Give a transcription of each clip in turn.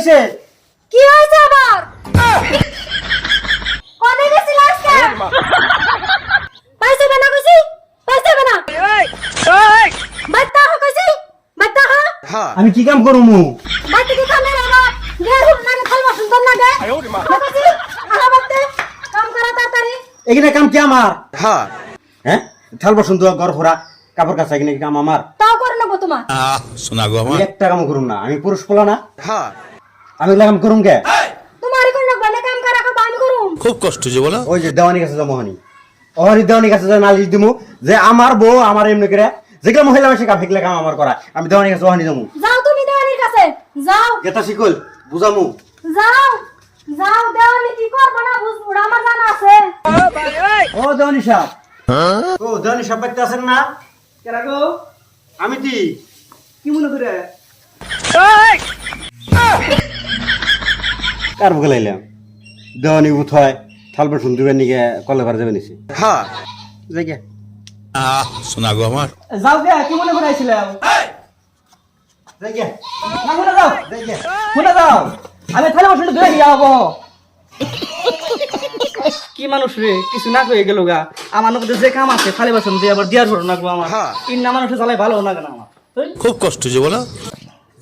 হয়েছে? কি হয়েছে আবার? কবে গেছিল আজকে? পয়সা বানা কইছি? পয়সা বানা? এই এই। বাত্তা হ কইছি? বাত্তা হ? আমি কি কাম করমু? বাত্তা কি কাম করব আবার হুম মানে খাল মাসুন তো না গে কইছি আহা বাত্তে কাম করা তাড়াতাড়ি। এখানে কাম কি আমার? হ্যাঁ হ্যাঁ? থাল বসুন তো ঘর ফোরা কাপড় কাছে এগিনা কাম আমার? তাও করে নেব তোমার। সোনা গো আমার। একটা কাম করুন না আমি পুরুষ পোলা না। হ্যাঁ আমি কাম করুম কে? তোমারই কোন না কাম করা রাখবা আমি করুম? খুব কষ্ট যে বলো। ওই যে দেওয়ানি কাছে যাব হনি। অহনি দেওয়ানি কাছে যা নালিশ দিমু যে আমার বউ আমার এমনি করে যেগুলো মহিলা মাসে কাম সেগুলো কাম আমার করা আমি দেওয়ানি কাছে অহনি যাব। যাও তুমি দেওয়ানির কাছে যাও। গেতা শিকল বুঝামু? যাও যাও দেওয়ানি কি করব না বুঝব আমার জানা আছে। ও দেওয়ানি সাহেব ও দেওয়ানি সাহেব বাড়িতে আছেন না? কেরা গো? আমি কি কি মনে করে? কার বুকে লাইলাম? দেওয়ানি উঠায় থাল বসুন দিবেন নিকে কলে পারে যাবে নিছে যাই গে। আহ শোনা গো আমার। যাও গে কি মনে করে আইছিলাম? যাই গে। না মনে যাও। যাই গে। মনে যাও। আমি থালে বসে ধরে যাব কি মানুষ রে কিছু না কয়ে গেল গা। আমার নগদে যে কাম আছে থালে বাসন দিয়ে আবার দিয়ার ভরো না গো আমার। ইন্না মানুষের জ্বালাই ভালো না কেন আমার। খুব কষ্ট যে বলো।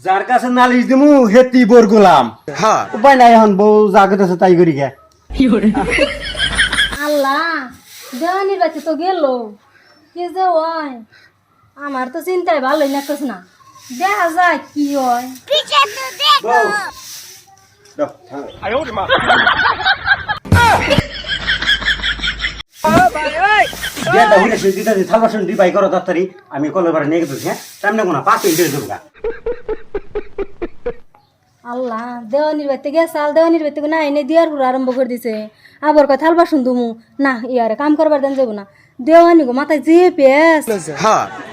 যার কাছে নালিশ দিমু হেতি বোর গোলাম। উপায় নাই এখন বউ জাগত আছে তাই করি গে আল্লাহ দেওয়ানির বাচ্চা তো গেল। কি যে হয়? আমার তো চিন্তায় ভালোই লাগতেছে না। দেখা যায় কি হয়। বউ দাও, থাম। বিয়াটা হইলে সে দিতে দিতে থাল বাসন দিবাই করো তাড়াতাড়ি। আমি কলের বারে নিয়ে গেছি হ্যাঁ? সামনে কোনো পাঁচ মিনিট দেবো আল্লাহ দেওয়ানির বাড়িতে গেছাল দেওয়ানির বাড়িতে না এনে দিয়ার পুরো আরম্ভ করে দিছে। আবার কথা হালবা শুনদুমু না ইয়ারে কাম করবার দেন যাব না। দেওয়ানি গো মাথায় যে পেস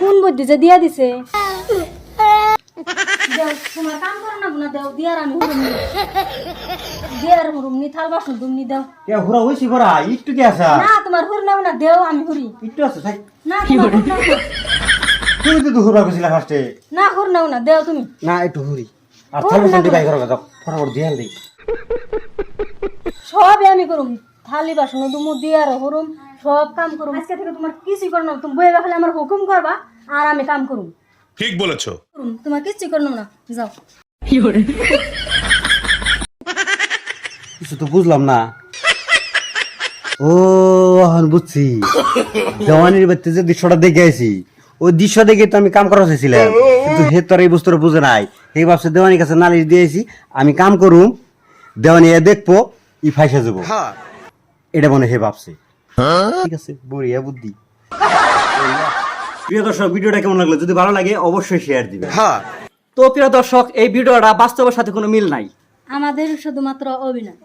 কোন বুদ্ধি যে দিয়া দিছে? দেও, তোমার কাম করো না গুনা দেও দিয়ার আমি হুরুম নি। দিয়ার হুরুম নি থাল বাসন দুমনি দেও। কে হুরা হইছি পড়া একটু কি আছে? না তোমার হুর নাও না দেও আমি হুরি। একটু আছে থাক না তোমার হুর তুমি তো হুরা কইছিলা ফার্স্টে না হুর নাও না দেও তুমি। না একটু হুরি। আর থাল বাসন দিবাই করো গা ফটাফট দিয়ে দিই সবই আমি করুম। থালি বাসন দুমু দিয়ার হুরুম। সব কাম করুম। আজকে থেকে তোমার কিছুই করো না তুমি বইয়ে রাখলে আমার হুকুম করবা আর আমি কাম করুম। ঠিক বলেছ। তোমার কিছুই না যাও। কিছু তো বুঝলাম না। ও এখন বুঝছি। দেওয়ানির বাড়িতে যে দৃশ্যটা দেখে আইছি ওই দৃশ্য দেখে তো আমি কাম করা চাইছিলাম কিন্তু হে তোর এই বস্তুটা বুঝে নাই। এই ভাবছে দেওয়ানির কাছে নালিশ দিয়েছি আমি কাম করুম দেওয়ানি এ দেখব ই ফাইসা যাব। এটা মনে হে ভাবছে। ঠিক আছে বড়িয়া বুদ্ধি। প্রিয় দর্শক ভিডিওটা কেমন লাগল? যদি ভালো লাগে অবশ্যই শেয়ার দিবেন। হ্যাঁ। তো প্রিয় দর্শক এই ভিডিওটা বাস্তবের সাথে কোনো মিল নাই। আমাদের শুধুমাত্র অভিনয়।